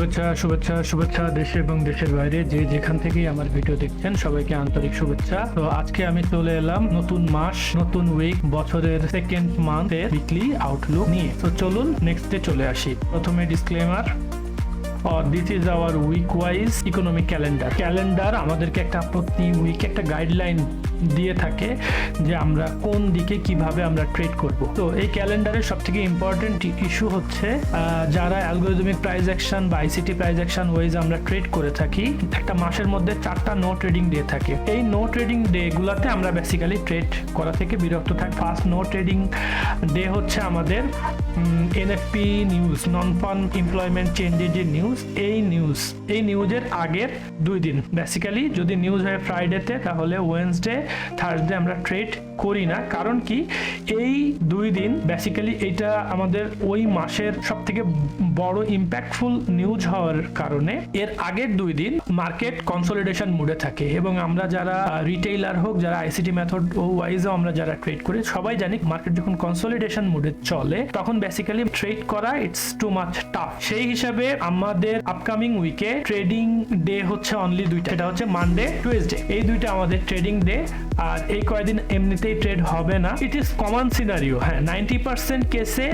শুভেচ্ছা শুভেচ্ছা শুভেচ্ছা দেশে এবং দেশের বাইরে যে যেখান থেকেই আমার ভিডিও দেখছেন, সবাইকে আন্তরিক শুভেচ্ছা। তো আজকে আমি চলে এলাম নতুন মাস, নতুন উইক বছরের সেকেন্ড মান্থের উইকলি আউটলুক নিয়ে। তো চলুন নেক্সটে চলে আসি। প্রথমে disclaimer this is our week wise economic calendar calendar আমাদেরকে একটা প্রতি উইক একটা গাইডলাইন দিয়ে থাকে যে আমরা কোন দিকে কীভাবে আমরা ট্রেড করব। তো এই ক্যালেন্ডারের সব থেকে ইম্পর্টেন্ট ইস্যু হচ্ছে যারা অ্যালগোরিদমিক প্রাইস অ্যাকশন বা আইসিটি প্রাইস অ্যাকশন ওয়াইজ আমরা ট্রেড করে থাকি, একটা মাসের মধ্যে চারটা নো ট্রেডিং ডে থাকে। এই নো ট্রেডিং ডে গুলাতে আমরা বেসিক্যালি ট্রেড করা থেকে বিরক্ত থাকি। ফার্স্ট নো ট্রেডিং ডে হচ্ছে আমাদের NFP news non farm employment চেঞ্জের যে নিউজ এই নিউজ এই নিউজের আগের দুই দিন। বেসিক্যালি যদি নিউজ হয় ফ্রাইডেতে তাহলে ওয়েনসডে থার্সডে আমরা ট্রেড করি না। কারণ কি? এই দুই দিন বেসিক্যালি এটা আমাদের ওই মাসের সব থেকে বড় ইম্প্যাক্টফুল নিউজ হওয়ার কারণে এর আগের দুই দিন মার্কেট কনসোলিডেশন মুডে থাকে। এবং আমরা যারা রিটেইলার হোক, যারা আইসিটি মেথড ওয়াইজও আমরা যারা ট্রেড করি, সবাই জানি মার্কেট যখন কনসোলিডেশন মুডে চলে, তখন বেসিক্যালি ট্রেড করা ইটস টু মাচ টাফ সেই হিসাবে আমাদের আপকামিং উইকে ট্রেডিং ডে হচ্ছে অনলি দুইটা। এটা হচ্ছে মানডে টুয়েসডে এই দুইটা আমাদের ট্রেডিং ডে আর এই কয়েকদিন এমনিতেই ট্রেড হবে না। ইট ইজ কমন সিনারিও হ্যাঁ নাইনটি পার্সেন্ট কেসে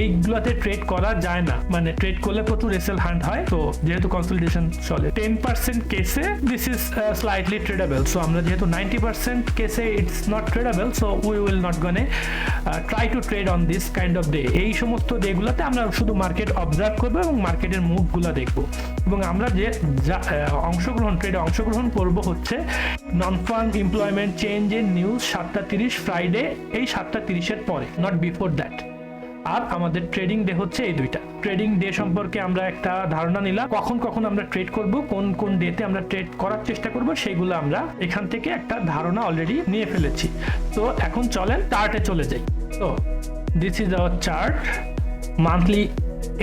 এইগুলোতে ট্রেড করা যায় না। মানে ট্রেড করলে প্রচুর এসএল হান্ট হয়। তো যেহেতু কনসলিডেশন চলে টেন পার্সেন্ট কেসে this is slightly tradable so আমরা যেহেতু নাইনটি পার্সেন্ট কেসে it's not tradable so we will not gonna try to trade on this kind of day এই সমস্ত ডেগুলোতে আমরা শুধু মার্কেট অবজার্ভ করব এবং মার্কেটের মুভগুলো দেখব। এবং আমরা যে অংশগ্রহণ ট্রেডে অংশগ্রহণ করব হচ্ছে নন ফার্ম এমপ্লয়মেন্ট চেঞ্জের নিউজ সাতটা তিরিশ ফ্রাইডে এই সাতটা তিরিশের পরে নট বিফোর দ্যাট আর আমাদের ট্রেডিং ডে হচ্ছে এই দুইটা। ট্রেডিং ডে সম্পর্কে আমরা একটা ধারণা নিলাম, কখন কখন আমরা ট্রেড করব, কোন কোন ডেতে আমরা ট্রেড করার চেষ্টা করব, সেগুলো আমরা এখান থেকে একটা ধারণা অলরেডি নিয়ে ফেলেছি। তো এখন চলেন চার্টে চলে যাই। তো this is our chart monthly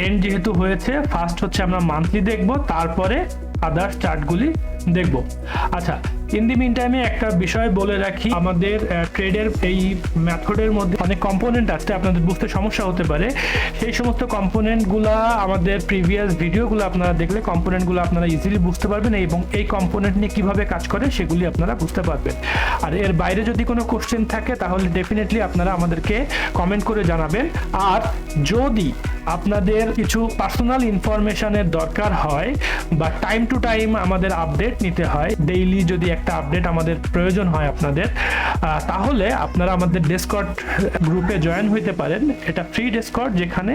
end যেহেতু হয়েছে ফার্স্ট হচ্ছে আমরা মান্থলি দেখব, তারপরে আদার্স চার্টগুলি দেখব। আচ্ছা ইন দি মিন টাইমে একটা বিষয় বলে রাখি, আমাদের ট্রেডের এই মেথডের মধ্যে অনেক কম্পোনেন্ট আছে আপনাদের বুঝতে সমস্যা হতে পারে। সেই সমস্ত কম্পোনেন্টগুলা আমাদের প্রিভিয়াস ভিডিওগুলো আপনারা দেখলে কম্পোনেন্টগুলো আপনারা ইজিলি বুঝতে পারবেন এবং এই কম্পোনেন্ট নিয়ে কীভাবে কাজ করে সেগুলি আপনারা বুঝতে পারবেন। আর এর বাইরে যদি কোনো কোশ্চেন থাকে, তাহলে ডেফিনেটলি আপনারা আমাদেরকে কমেন্ট করে জানাবেন। আর যদি আপনাদের কিছু পার্সোনাল ইনফরমেশনের দরকার হয় বা টাইম টু টাইম আমাদের আপডেট নিতে হয়। ডেইলি যদি একটা আপডেট আমাদের প্রয়োজন হয় আপনাদের তাহলে আপনারা আমাদের ডেসকট গ্রুপে জয়েন হইতে পারেন। এটা ফ্রি ডেসকট যেখানে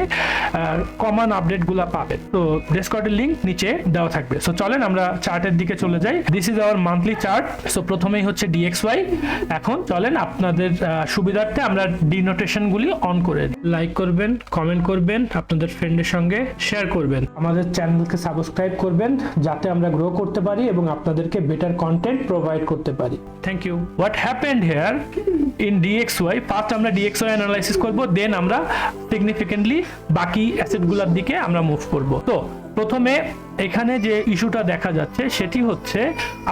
কমন আপডেটগুলো পাবেন। তো ডেসকটের লিঙ্ক নিচে দেওয়া থাকবে। সো চলেন আমরা চার্টের দিকে চলে যাই। This is our monthly chart so প্রথমেই হচ্ছে ডিএক্স ওয়াই এখন চলেন আপনাদের সুবিধার্থে আমরা ডিনোটেশনগুলি অন করে লাইক করবেন কমেন্ট করবেন। আপনাদের ফ্রেন্ডের সঙ্গে শেয়ার করবেন। আমাদের চ্যানেলকে সাবস্ক্রাইব করবেন, যাতে আমরা গ্রো করতে পারি এবং আপনাদেরকে বেটার কন্টেন্ট প্রোভাইড করতে পারি। Thank you what happened here in DXY first আমরা ডিএক্সওয়াই অ্যানালাইসিস করব দেন আমরা সিগনিফিকেন্টলি বাকি অ্যাসেটগুলোর দিকে আমরা মুভ করব। তো প্রথমে এখানে যে ইস্যুটা দেখা যাচ্ছে সেটি হচ্ছে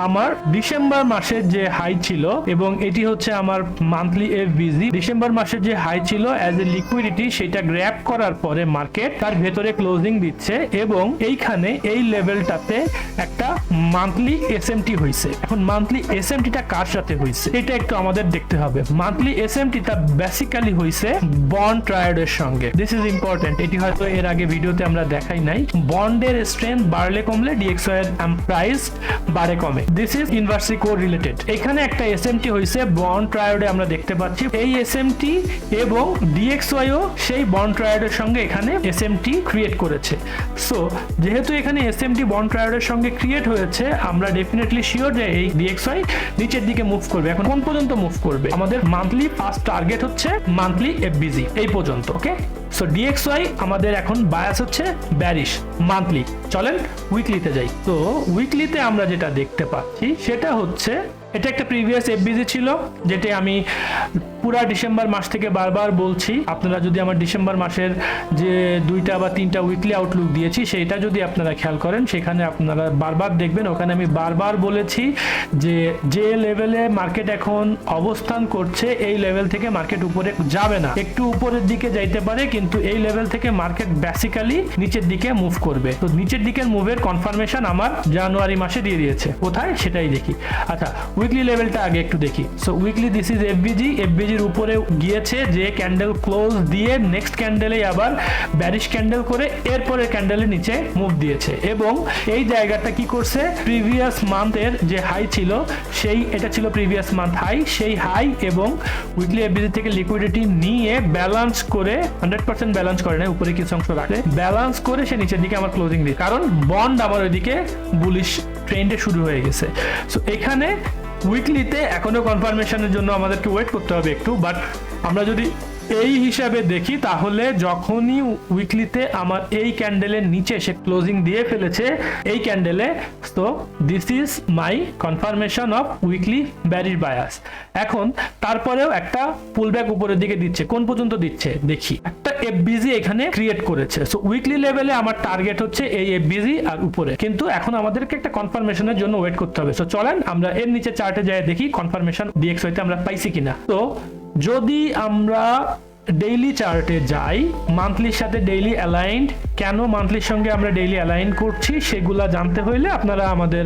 আমার ডিসেম্বর মাসের যে হাই ছিল এবং এটি হচ্ছে আমার মান্থলি এফ বিজি ডিসেম্বর মাসের যে হাই ছিল অ্যাজ এ লিকুইডিটি সেটা গ্র্যাপ করার পরে মার্কেট তার ভেতরে ক্লোজিং দিচ্ছে এবং এইখানে এই লেভেলটাতে একটা মান্থলি এসএমটি হয়েছে এখন মান্থলি এস এম এসএমটিটা কার সাথে হয়েছে এটা একটু আমাদের দেখতে হবে। মান্থলি এস এম এসএমটিটা বেসিক্যালি হয়েছে বন্ড ট্রায়ার্ডের সঙ্গে। দিস ইজ ইম্পর্টেন্ট এটি হয়তো এর আগে ভিডিওতে আমরা দেখাই নাই। বন্ডের স্ট্রেংথ বাড়লে কমলে ডিএক্সওয়াই এর প্রাইস বাড়ে কমে। This is inversely correlated এখানে একটা এসএমটি হয়েছে বন্ড ট্রায়ার্ডে আমরা দেখতে পাচ্ছি। এই এসএমটি এবং ডিএক্সওয়াইও সেই বন্ড ট্রায়ার্ডের সঙ্গে এখানে এসএমটি ক্রিয়েট করেছে। সো যেহেতু এখানে এসএমটি বন্ড ট্রায়ার্ডের সঙ্গে ক্রিয়েট হয়েছে, আমরা ডেফিনেটলি শিওর যে এই ডিএক্সওয়াই নিচের দিকে মুভ করবে। এখন কোন পর্যন্ত মুভ করবে? আমাদের মান্থলি ফার্স্ট টার্গেট হচ্ছে মান্থলি এফবিজি এই পর্যন্ত ওকে সো ডিএক্সওয়াই আমাদের এখন বায়াস হচ্ছে ব্যারিশ মান্থলি চলেন উইকলিতে যাই। তো উইকলিতে আমরা যেটা দেখতে পাচ্ছি, সেটা হচ্ছে, এটা একটা প্রিভিয়াস এফবিজি ছিল, যেটা আমি পুরা ডিসেম্বর মাস থেকে বারবার বলছি, আপনারা যদি আমার ডিসেম্বর মাসের যে দুইটা বা তিনটা উইকলি আউটলুক দিয়েছি, সেইটা যদি আপনারা খেয়াল করেন, সেখানে আপনারা বারবার দেখবেন, ওখানে আমি বারবার বলেছি যে যে লেভেলে মার্কেট এখন অবস্থান করছে, এই লেভেল থেকে মার্কেট উপরে যাবে না। একটু উপরের দিকে যাইতে পারে, কিন্তু এই লেভেল থেকে মার্কেট বেসিক্যালি নিচের দিকে মুভ করবে। তো নিচের দিকের মুভের কনফার্মেশন আমার জানুয়ারি মাসে দিয়ে দিয়েছে। কোথায়? সেটাই দেখি। আচ্ছা উইকলি লেভেলটা আগে একটু দেখি। So weekly this is FVG এফবিজির উপরে গিয়েছে যে ক্যান্ডেল ক্লোজ দিয়ে নেক্সট ক্যান্ডেলে আবার ব্যারিশ ক্যান্ডেল করে এরপরে ক্যান্ডেলের নিচে মুভ দিয়েছে। এবং এই জায়গাটা কি করছে? প্রিভিয়াস মান্থের যে হাই ছিল, সেই এটা ছিল প্রিভিয়াস মান্থ হাই সেই হাই এবং উইকলি এফবিজি থেকে লিকুইডিটি নিয়ে ব্যালেন্স করে হান্ড্রেড পার্সেন্ট ব্যালেন্স করে না উপরে কিছু অংশ রাখে ব্যালেন্স করে সে নিচের দিকে আমার ক্লোজিং দিই কারণ বন্ড আমার ওইদিকে বুলিশ ট্রেন্ডে শুরু হয়ে গেছে। সো এখানে উইকলিতে এখনও কনফার্মেশনের জন্য আমাদেরকে ওয়েট করতে হবে একটু বাট আমরা যদি এই হিসাবে দেখি তাহলে যখনই উইকলিতে আমার এই ক্যান্ডেলের নিচে সে ক্লোজিং দিয়ে ফেলেছে, এই ক্যান্ডেলে তো this is my confirmation of weekly ব্যারির bias এখন তারপরেও একটা পুলব্যাক উপরের দিকে দিচ্ছে, কোন পর্যন্ত দিচ্ছে? দেখি। একটা এফবিজি এখানে ক্রিয়েট করেছে সো উইকলি লেভেলে আমার টার্গেট হচ্ছে এই এফবিজি আর উপরে। কিন্তু এখন আমাদেরকে একটা কনফার্মেশনের জন্য ওয়েট করতে হবে। সো চলেন আমরা এর নিচে চার্টে যাই, দেখি কনফার্মেশন ডিএক্সওয়াইতে আমরা পাইছি কিনা। তো যদি আমরা ডেইলি চার্টে যাই মান্থলির সাথে ডেইলি অ্যালাইন্ড কেন মান্থলির সঙ্গে আমরা ডেইলি অ্যালাইন করছি সেগুলা জানতে হইলে আপনারা আমাদের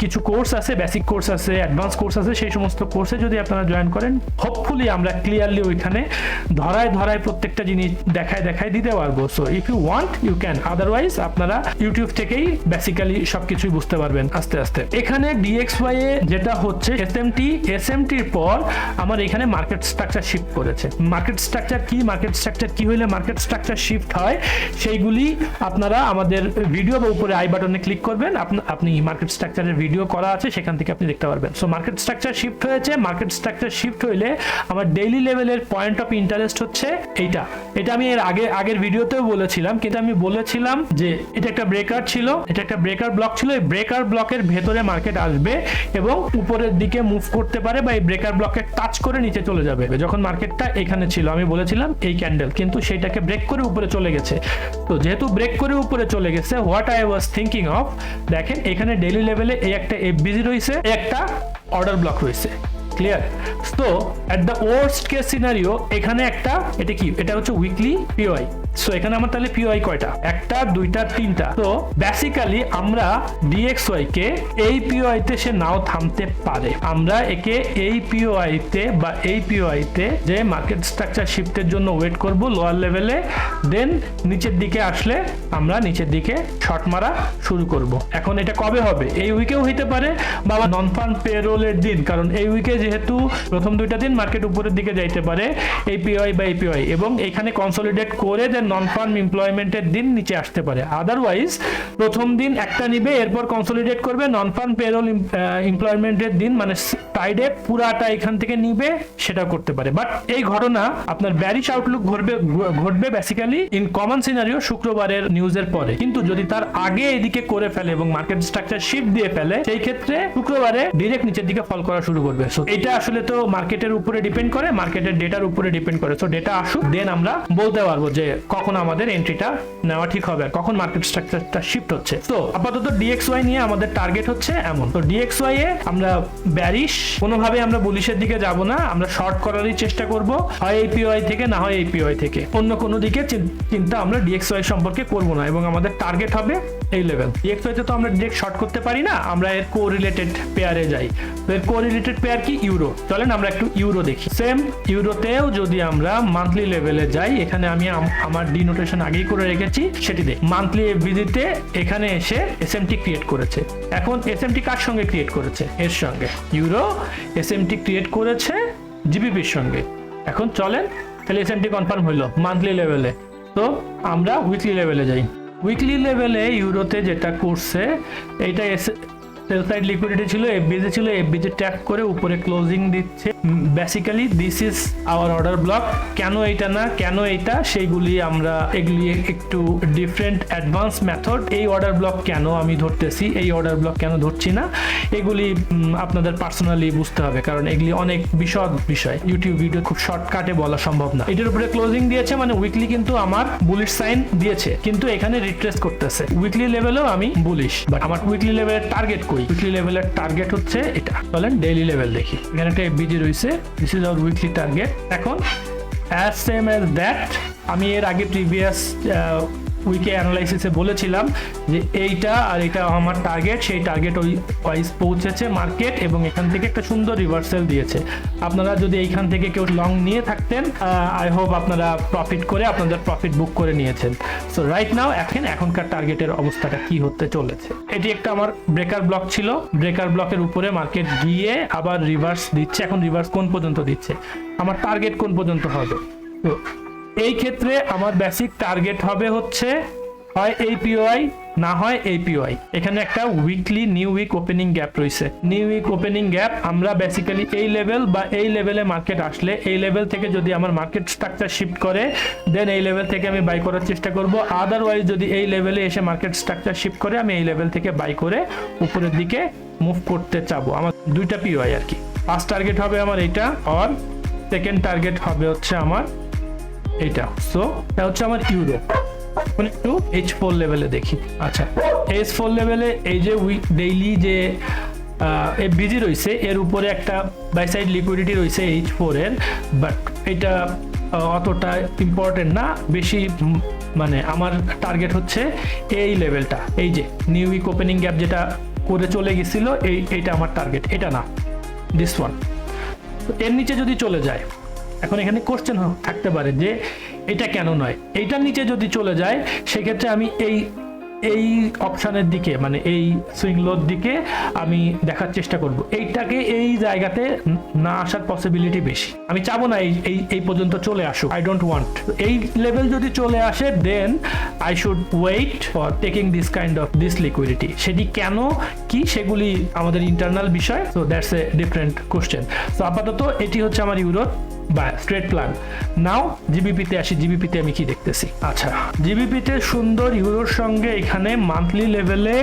কিছু কোর্স আছে বেসিক কোর্স আছে অ্যাডভান্স কোর্স আছে, সেই সমস্ত কোর্সে যদি আপনারা জয়েন করেন হোপফুলি আমরা ক্লিয়ারলি ওইখানে ধরায় ধরায় প্রত্যেকটা জিনিস দেখায় দেখায় দিতে পারব। So if you want you can otherwise আপনারা ইউটিউব থেকেই বেসিক্যালি সবকিছুই বুঝতে পারবেন আস্তে আস্তে। এখানে ডিএক্সওয়াই এ যেটা হচ্ছে S M T S M টির পর আমার এখানে মার্কেট স্ট্রাকচার শিফট করেছে। মার্কেট স্ট্রাকচার কি মার্কেট স্ট্রাকচার কি হইলে মার্কেট স্ট্রাকচার শিফট হয়, সেইগুলি আপনারা আমাদের ভিডিও বা উপরে আই বাটনে ক্লিক করবেন। আপনি মার্কেট স্ট্রাকচারের ভিডিও করা আছে, সেখান থেকে আপনি দেখতে পারবেন। সো মার্কেট স্ট্রাকচার শিফট হয়েছে। মার্কেট স্ট্রাকচার শিফট হইলে আমার ডেইলি লেভেলের পয়েন্ট অফ ইন্টারেস্ট হচ্ছে এইটা। এটা আমি এর আগে, আগের ভিডিওতেও বলেছিলাম, কিন্তু আমি বলেছিলাম যে এটা একটা ব্রেকার ছিল। এটা একটা ব্রেকার ব্লক ছিল। এই ব্রেকার ব্লকের ভেতরে মার্কেট আসবে এবং উপরের দিকে মুভ করতে পারে বা এই ব্রেকার ব্লকে টাচ করে নিচে চলে যাবে। যখন মার্কেটটা এখানে ছিল, আমি বলেছিলাম এই ক্যান্ডেল কিন্তু সেটাকে ব্রেক করে উপরে চলে গেছে। তো যেহেতু ব্রেক করে উপরে চলে গেছে what I was thinking of দেখেন এখানে ডেলি লেভেলে এই একটা এফবিজি রয়েছে, এই একটা অর্ডার ব্লক রয়েছে। ক্লিয়ার তো at the worst case scenario এখানে একটা, এটা কি? এটা হচ্ছে উইকলি পিওআই সো এখানে আমার তাহলে পিওআই কয়টা? একটা, দুইটা, তিনটা। তো বেসিক্যালি আমরা ডিএক্সওয়াই কে এই পিওআই তে সে নাও থামতে পারে। আমরা একে এই পিওআই তে বা এই পিওআই তে যে মার্কেট স্ট্রাকচার শিফটের জন্য ওয়েট করব লোয়ার লেভেলে দেন নিচের দিকে আসলে আমরা নিচের দিকে শর্ট মারা শুরু করব। এখন এটা কবে হবে? এই উইকেও হইতে পারে বা নন ফান্ড পেরোলের দিন, কারণ এই উইকে যেহেতু প্রথম দুইটা দিন মার্কেট উপরের দিকে যাইতে পারে, এই পিওআই বা এপিওআই এবং এখানে কনসলিডেট করে যে নন ফার্ম এমপ্লয়মেন্টের দিন নিচে আসতে পারে। আদারওয়াইজ প্রথম দিন একটা নিবে, এরপর কনসলিডেট করবে নন ফার্ম পেরোল এমপ্লয়মেন্টের দিন মানে ফ্রাইডে পুরাটা এখান থেকে নিবে, সেটা করতে পারে। বাট এই ঘটনা আপনার ব্যারিশ আউটলুক ঘটবে ঘটবে বেসিক্যালি ইন কমন সিনারিও শুক্রবারের নিউজের পরে। কিন্তু যদি তার আগে এদিকে করে ফেলে এবং মার্কেট স্ট্রাকচার শিফট দিয়ে ফেলে, সেই ক্ষেত্রে শুক্রবারে ডিরেক্ট নিচের দিকে ফল করা শুরু করবে। সো এটা আসলে তো মার্কেটের উপরে ডিপেন্ড করে মার্কেটের ডেটার উপরে ডিপেন্ড করে। সো ডেটা আসুক দেন আমরা বলতে পারব যে কখন আমাদের এন্ট্রিটা নেওয়া ঠিক হবে কখন মার্কেট স্ট্রাকচারটা শিফট হচ্ছে? তো আপাতত ডিএক্সওয়াই নিয়ে আমাদের টার্গেট হচ্ছে এমন। তো ডিএক্সওয়াই এ আমরা ব্যারিশ কোনোভাবে আমরা বুলিশের দিকে যাব না, আমরা শর্ট করারই চেষ্টা করব, হয় এই পিওয়াই থেকে, না হয় এই পিওয়াই থেকে। অন্য কোনো দিকে চিন্তা আমরা ডিএক্সওয়াই সম্পর্কে করব না এবং আমাদের টার্গেট হবে এই লেভেল ডিএক্সওয়াই তে আমরা ডিরেক্ট শর্ট করতে পারি না, আমরা এর কো রিলেটেড পেয়ারে যাই। তো এর কো রিলেটেড পেয়ার কি? ইউরো চলেন আমরা একটু ইউরো দেখি। সেম ইউরোতেও যদি আমরা মান্থলি লেভেলে যাই, এখানে আমি আমার ডিনোটেশন আগেই করে রেখেছি, সেটি দেখ। মান্থলি ভিজিটে এখানে এসে এসএমটি ক্রিয়েট করেছে। এখন এসএমটি কার সঙ্গে ক্রিয়েট করেছে? এর সঙ্গে। ইউরো এসএমটি ক্রিয়েট করেছে জিবিপির সঙ্গে। এখন চলেন, তাহলে এসএমটি কনফার্ম হইল মান্থলি লেভেলে তো আমরা উইকলি লেভেলে যাই। উইকলি লেভেলে ইউরোতে যেটা করছে এটা সেল সাইড লিকুইডিটি ছিল এফবিজে ছিল এফবিজে ট্যাপ করে উপরে ক্লোজিং দিচ্ছে। Basically this is our order block কেন এইটা না, কেন এইটা, সেইগুলি আমরা এগুলি একটু ডিফারেন্ট অ্যাডভান্স মেথড এই অর্ডার ব্লক কেন আমি ধরতেছি, এই অর্ডার ব্লক কেন ধরছি না, এগুলি আপনাদের পার্সোনালি বুঝতে হবে, কারণ এগুলি অনেক বিশদ বিষয়। ইউটিউব ভিডিও খুব শর্টকাটে বলা সম্ভব না। এটার উপরে ক্লোজিং দিয়েছে মানে উইকলি কিন্তু আমার বুলিশ সাইন দিয়েছে। কিন্তু এখানে রিট্রেস করতেছে। উইকলি লেভেলেও আমি বুলিশ বাট আমার উইকলি লেভেলের টার্গেট কই? উইকলি লেভেলের টার্গেট হচ্ছে, এটা বলেন ডেইলি লেভেল দেখি। এখানে একটা বিজি রয়েছে this is our weekly target এখন অ্যাজ সেম অ্যাজ দ্যাট আমি এর আগে প্রিভিয়াস উইকে অ্যানালাইসিসে বলেছিলাম যে এইটা আর এটা আমার টার্গেট সেই টার্গেট ওই ওয়াইজ পৌঁছেছে মার্কেট এবং এখান থেকে একটা সুন্দর রিভার্সেল দিয়েছে। আপনারা যদি এইখান থেকে কেউ লং নিয়ে থাকতেন আই হোপ আপনারা প্রফিট করে আপনাদের প্রফিট বুক করে নিয়েছেন। সো রাইট নাও এখন, এখনকার টার্গেটের অবস্থাটা কি হতে চলেছে? এটি একটা আমার ব্রেকার ব্লক ছিল। ব্রেকার ব্লকের উপরে মার্কেট গিয়ে আবার রিভার্স দিচ্ছে। এখন রিভার্স কোন পর্যন্ত দিচ্ছে? আমার টার্গেট কোন পর্যন্ত হবে? তো এই ক্ষেত্রে আমার বেসিক টার্গেট হবে হচ্ছে, হয় এই পিওআই না হয় এই এখানে একটা weekly new week opening gap রয়েছে। নিউ উইক ওপেনিং গ্যাপ আমরা বেসিক্যালি এই লেভেল বা এই লেভেলে মার্কেট আসলে, এই লেভেল থেকে যদি আমার মার্কেট স্ট্রাকচার শিফট করে দেন এই লেভেল থেকে আমি বাই করার চেষ্টা করব। আদারওয়াইজ যদি এই লেভেলে এসে মার্কেট স্ট্রাকচার শিফট করে, আমি এই লেভেল থেকে বাই করে উপরের দিকে মুভ করতে চাবো। আমার দুইটা পিওআই আর কি। ফার্স্ট টার্গেট হবে আমার এইটা আর সেকেন্ড টার্গেট হবে হচ্ছে আমার এইটা সো এটা হচ্ছে আমার ইউরো এখন একটু এইচ ফোর লেভেলে দেখি। আচ্ছা এইচ ফোর লেভেলে এই যে উইক ডেইলি যে বিজি রয়েছে, এর উপরে একটা বাই সাইড লিকুইডিটি রয়েছে এইচ ফোর এর বাট এটা অতটা ইম্পর্টেন্ট না। বেশি মানে আমার টার্গেট হচ্ছে এই লেভেলটা এই যে নিউ উইক ওপেনিং গ্যাপ যেটা করে চলে গেছিল, এই, এইটা আমার টার্গেট এটা না দিস ওয়ানের নিচে যদি চলে যায় এখন এখানে কোশ্চেন থাকতে পারে যে এটা কেন নয়? এইটার নিচে যদি চলে যায়, সেক্ষেত্রে আমি এই এই অপশানের দিকে মানে এই সুইং লোর দিকে আমি দেখার চেষ্টা করব। এইটাকে এই জায়গাতে না আসার পসিবিলিটি বেশি। আমি চাবো না এই এই এই পর্যন্ত চলে আসুক। আই ডোন্ট ওয়ান্ট এই লেভেল যদি চলে আসে then I should wait for taking this kind of this liquidity সেটি কেন, কি, সেগুলি আমাদের ইন্টারনাল বিষয় so that's a different question so আপাতত এটি হচ্ছে আমার ইউরোপ। বা স্ট্রেট প্ল্যান। নাও জিবিপিতে আসি জিবিপিতে আমি কি দেখতেছি? আচ্ছা জিবিপিতে সুন্দর ইউরোর সঙ্গে এখানে মান্থলি লেভেলে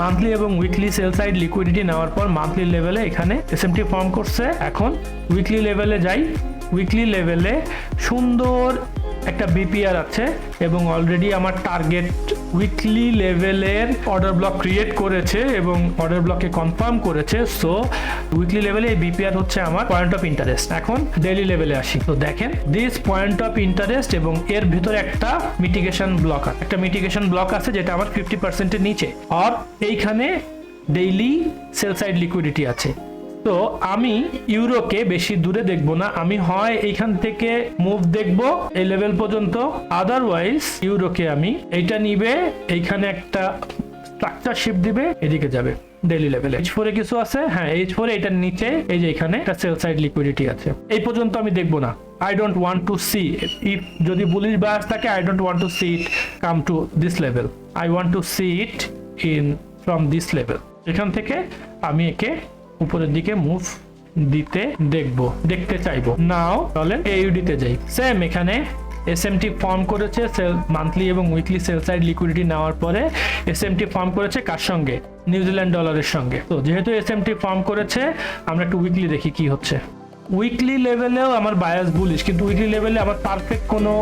মান্থলি এবং উইকলি সেল সাইড লিকুইডিটি নেওয়ার পর মান্থলি লেভেলে এখানে এসএমটি ফর্ম করছে। এখন উইকলি লেভেলে যাই উইকলি লেভেলে সুন্দর একটা বিপিআর আছে এবং অলরেডি আমার টার্গেট উইকলি লেভেলের অর্ডার ব্লক ক্রিয়েট করেছে এবং অর্ডার ব্লকে কনফার্ম করেছে। সো উইকলি লেভেলে এই বিপিআর হচ্ছে আমার পয়েন্ট অফ ইন্টারেস্ট এখন ডেইলি লেভেলে আসি। তো দেখেন দিস পয়েন্ট অফ ইন্টারেস্ট এবং এর ভিতরে একটা মিটিগেশন ব্লক আছে। একটা মিটিগেশন ব্লক আছে যেটা আমার ফিফটি পার্সেন্টের নিচে। আর এইখানে ডেইলি সেল সাইড লিকুইডিটি আছে। তো আমি ইউরোকে বেশি দূরে দেখব না। আমি হয় এইখান থেকে মুভ দেখব এই লেভেল পর্যন্ত। আদারওয়াইজ ইউরোকে আমি এইটা নিবে, এইখানে একটা স্ট্রাকচার শিফট দিবে, এদিকে যাবে ডেইলি লেভেলে এইচ ফোরে কিছু আছে? হ্যাঁ এইচ ফোরে এটার নিচে, এই যে এখানে একটা সেল সাইড লিকুইডিটি আছে। এই পর্যন্ত আমি দেখব না। I don't want to see if যদি বুলিশ বায়াস থাকে I don't want to see it come to this level I want to see it in from this level এখান থেকে আমি একে উপরের দিকে মুভ দিতে দেখব, দেখতে চাইব। নাও তাহলে এইউডিতে যাই। সেম এখানে এসএমটি ফর্ম করেছে সেল মান্থলি এবং উইকলি সেল সাইড লিকুইডিটি নেওয়ার পরে এসএমটি ফর্ম করেছে কার সঙ্গে? নিউজিল্যান্ড ডলারের সঙ্গে। তো যেহেতু এসএমটি ফর্ম করেছে, আমরা একটু উইকলি দেখি কি হচ্ছে। উইকলি লেভেলেও আমার বায়াস বুলিশ কিন্তু উইকলি লেভেলে আমার পারফেক্ট কোনো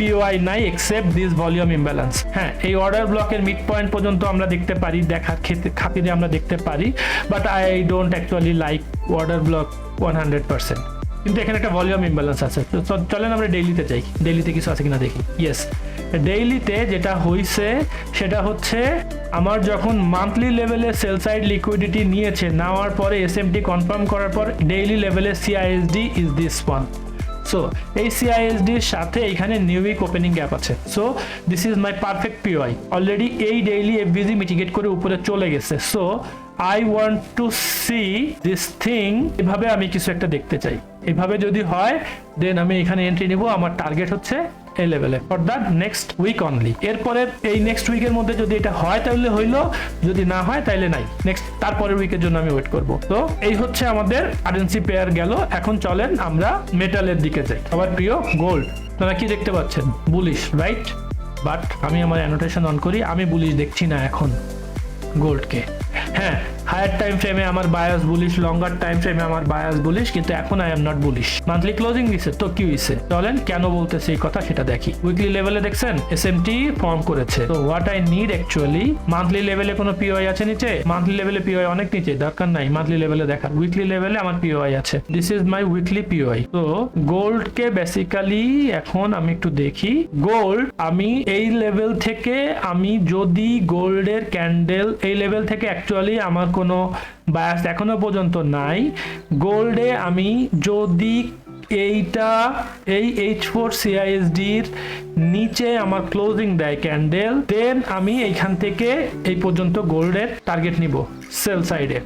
পিওআই নাই এক্সেপ্ট দিস ভলিউম ইমব্যালেন্স হ্যাঁ এই অর্ডার ব্লকের মিড পয়েন্ট পর্যন্ত আমরা দেখতে পারি দেখার খাতিরে আমরা দেখতে পারি but I don't actually like order block one hundred percent কিন্তু এখানে একটা ভলিউম ইমব্যালেন্স আছে। তো চলেন আমরা ডেইলিতে যাই। ডেইলিতে কিছু আছে কিনা দেখি। ইয়েস ডেইলিতে যেটা হয়েছে সেটা হচ্ছে আমার যখন মান্থলি লেভেলে সেল সাইড লিকুইডিটি নিয়েছে, নেওয়ার পরে এসএমটি কনফার্ম করার পর ডেইলি লেভেলে CISD is this one so এই সিআইএসডির সাথে এখানে নিউ উইক ওপেনিং গ্যাপ আছে। So this is my perfect POI already এই ডেইলি এফবিজি মিটিগেট করে উপরে চলে গেছে। So I want to see this thing এভাবে আমি কিছু একটা দেখতে চাই। এভাবে যদি হয় দেন আমি এখানে এন্ট্রি নিব। আমার টার্গেট হচ্ছে এই লেভেলে for that next week only এরপরে এই নেক্সট উইকের মধ্যে যদি এটা হয় তাহলে হইল, যদি না হয় তাহলে নাই। নেক্সট তারপরের উইকের জন্য আমি ওয়েট করব। তো এই হচ্ছে আমাদের কারেন্সি পেয়ার গেল। এখন চলেন আমরা মেটালের দিকে যাই। সবার প্রিয় গোল্ড আপনারা কি দেখতে পাচ্ছেন? বুলিশ রাইট বাট আমি আমার অ্যানোটেশন অন করি। আমি বুলিশ দেখছি না এখন গোল্ডকে হ্যাঁ হায়ার টাইম ফ্রেমে আমার বায়াস বুলিশ লঙ্গার টাইম ফ্রেমে আমার বায়াস বুলিশ কিন্তু এখন I am not bullish monthly closing দিছে, তো কি হইছে? চলেন কেন বলতেছে এই কথা সেটা দেখি। উইকলি লেভেলে দেখছেন এস এম টি ফর্ম করেছে। তো what I need actually monthly লেভেলে কোনো পিওআই আছে নিচে? মান্থলি লেভেলে পিওআই অনেক নিচে, দরকার নাই। মান্থলি লেভেলে দেখার। উইকলি লেভেলে আমার পিওআই আছে। This is my weekly POI তো গোল্ডকে বেসিক্যালি এখন আমি একটু দেখি। গোল্ড আমি এই লেভেল থেকে, আমি যদি গোল্ডের ক্যান্ডেল এই লেভেল থেকে অ্যাকচুয়ালি আমার কোনো বায়াস এখনও পর্যন্ত নাই। গোল্ডে আমি যদি এইটা, এই এইচ ফোর সিআইএসডির নিচে আমার ক্লোজিং দেয় ক্যান্ডেল দেন আমি এইখান থেকে এই পর্যন্ত গোল্ডের টার্গেট নিব সেল সাইডে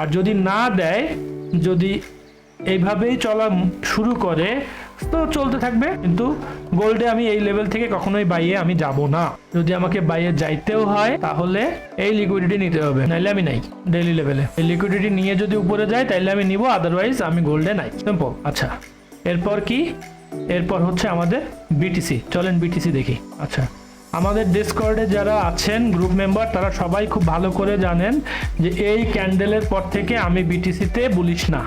আর যদি না দেয়, যদি এইভাবেই চলা শুরু করে তো চলতে থাকবে, কিন্তু গোল্ডে আমি এই লেভেল থেকে কখনোই বাইয়ে আমি যাব না। যদি আমাকে বাইয়ে যাইতেও হয়, তাহলে এই লিকুইডিটি নিতে হবে। নাইলে আমি নাই ডেইলি লেভেলে এই লিকুইডিটি নিয়ে যদি উপরে যায় তাহলে আমি নিব আদারওয়াইজ আমি গোল্ডে নাই। সিম্পল আচ্ছা। এরপর কি? এরপর হচ্ছে আমাদের বিটিসি চলেন বিটিসি দেখি। আচ্ছা। আমাদের ডিসকর্ডে যারা আছেন গ্রুপ মেম্বার তারা সবাই খুব ভালো করে জানেন যে এই ক্যান্ডেলের পর থেকে আমি বিটিসিতে বলিস না।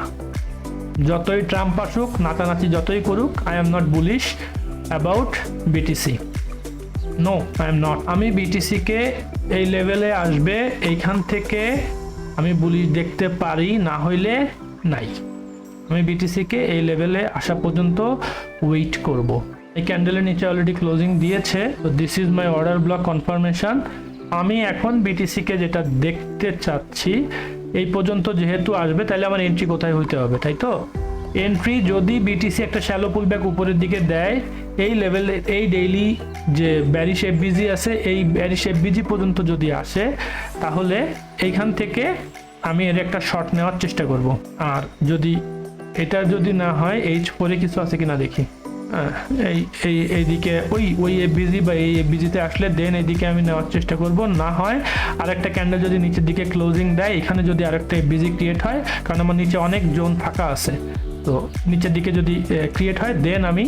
যতই ট্রাম্প আসুক, নাচানাচি যতই করুক I am not bullish about BTC no I am not আমি বিটিসিকে এই লেভেলে আসবে, এইখান থেকে আমি বুলিশ দেখতে পারি, না হইলে নাই। আমি বিটিসিকে এই লেভেলে আসা পর্যন্ত ওয়েট করব। এই ক্যান্ডেলের নিচে অলরেডি ক্লোজিং দিয়েছে তো this is my order block confirmation আমি এখন বিটিসিকে যেটা দেখতে চাচ্ছি এই পর্যন্ত যেহেতু আসবে, তাহলে আমার এন্ট্রি কোথায় হইতে হবে, তাই তো? এন্ট্রি যদি বিটিসি একটা শ্যালো পুলব্যাক উপরের দিকে দেয়, এই লেভেলে এই ডেইলি যে ব্যারিশ এফবিজি আছে, এই ব্যারিশ এফবিজি পর্যন্ত যদি আসে, তাহলে এইখান থেকে আমি এর একটা শট নেওয়ার চেষ্টা করব। আর যদি এটা যদি না হয় এইচ পরে কিছু আছে কিনা দেখি। এই এই, এইদিকে, ওই ওই এফবিজি বা এই এফবিজিতে আসলে দেন এইদিকে আমি নেওয়ার চেষ্টা করব। না হয় আরেকটা ক্যান্ডেল যদি নিচের দিকে ক্লোজিং দেয়, এখানে যদি আরেকটা এফবিজি ক্রিয়েট হয়, কারণ আমার নিচে অনেক জোন ফাঁকা আছে। তো নিচের দিকে যদি ক্রিয়েট হয় দেন আমি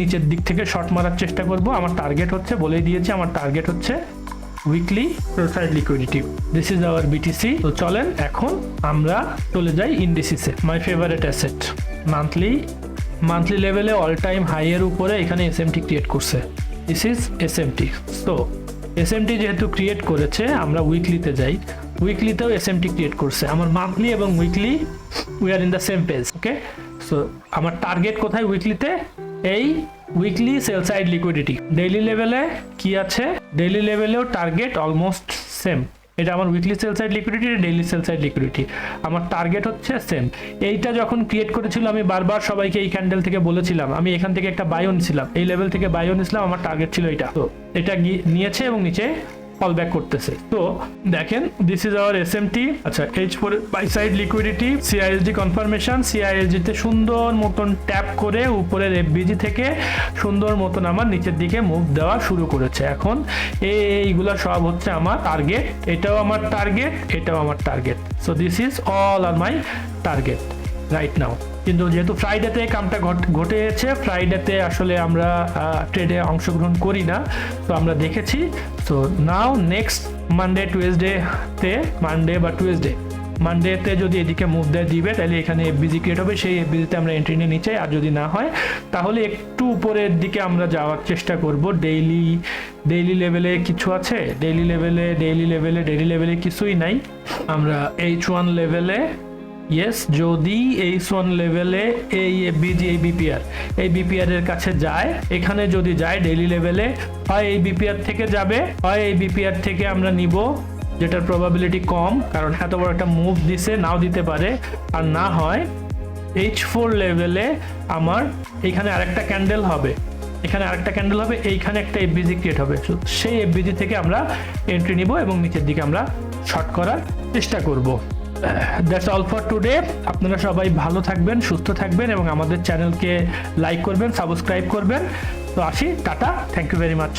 নিচের দিক থেকে শর্ট মারার চেষ্টা করব। আমার টার্গেট হচ্ছে, বলেই দিয়েছি, আমার টার্গেট হচ্ছে weekly প্রোসাইড liquidity this is our BTC তো চলেন, এখন আমরা চলে যাই ইন্ডিসিসে my favourite asset monthly monthly লেভেলে অল টাইম হাইয়ের উপরে এখানে এস এসএমটি ক্রিয়েট করছে। This is SMT so SMT যেহেতু ক্রিয়েট করেছে, আমরা উইকলিতে যাই। উইকলিতেও এসএমটি ক্রিয়েট করছে। আমার মান্থলি এবং weekly we are in the same page okay so আমার টার্গেট কোথায় উইকলিতে এই weekly sell side liquidity daily লেভেলে কি আছে? ডেইলি লেভেলেও টার্গেট অলমোস্ট সেম এটা আমার weekly sell side liquidity daily sell side liquidity আমার টার্গেট হচ্ছে সেম এইটা যখন ক্রিয়েট করেছিল, আমি বারবার সবাইকে এই ক্যান্ডেল থেকে বলেছিলাম, আমি এখান থেকে একটা বায়ো নিছিলাম এই লেভেল থেকে বায়ো নিছিলাম আমার টার্গেট ছিল এটা তো এটা নিয়েছে এবং নিচে ফল ব্যাক করতেছে। তো দেখেন this is our S M T আচ্ছা H four buy side liquidity CISD confirmation CISD তে সুন্দর মতন ট্যাপ করে উপরের এফবিজি থেকে সুন্দর মতন আমার নিচের দিকে মুভ দেওয়া শুরু করেছে। এখন এই এইগুলা সব হচ্ছে আমার টার্গেট এটাও আমার টার্গেট এটাও আমার target so this is all are my target right now কিন্তু যেহেতু ফ্রাইডেতে কামটা ঘট- ঘটেছে ফ্রাইডেতে আসলে আমরা ট্রেডে অংশগ্রহণ করি না। তো আমরা দেখেছি। So now next Monday Tuesday তে মানডে বা টুয়েসডে মানডেতে যদি এদিকে মুভ দেয় দিবে, তাহলে এখানে এফবিজি ক্রিয়েট হবে। সেই এফবিজিতে আমরা এন্ট্রি নিয়ে নিচে আর যদি না হয়, তাহলে একটু উপরের দিকে আমরা যাওয়ার চেষ্টা করব। ডেইলি ডেইলি লেভেলে কিছু আছে? ডেইলি লেভেলে ডেইলি লেভেলে ডেইলি লেভেলে কিছুই নাই। আমরা এইচ ওয়ান লেভেলে ইয়েস যদি এই সোন লেভেলে এই বিজি এই বিপিআর এই বিপিআর এর কাছে যায়, এখানে যদি যায় ডেইলি লেভেলে হয় এই বিপিআর থেকে যাবে, হয় এই বিপিআর থেকে আমরা নিব, যেটার প্রবাবিলিটি কম, কারণ এত বড় একটা মুভ দিছে, নাও দিতে পারে, আর না হয় এইচ ফোর লেভেলে আমার এখানে আরেকটা ক্যান্ডেল হবে। এখানে আরেকটা ক্যান্ডেল হবে, এইখানে একটা এফবিজি ক্রিয়েট হবে। সেই এফবিজি থেকে আমরা এন্ট্রি নিব এবং নিচের দিকে আমরা শর্ট করার চেষ্টা করব। দ্যাটস অল ফর টুডে আপনারা সবাই ভালো থাকবেন, সুস্থ থাকবেন এবং আমাদের চ্যানেলকে লাইক করবেন সাবস্ক্রাইব করবেন। তো আসি, টাটা থ্যাংক ইউ ভেরি মাচ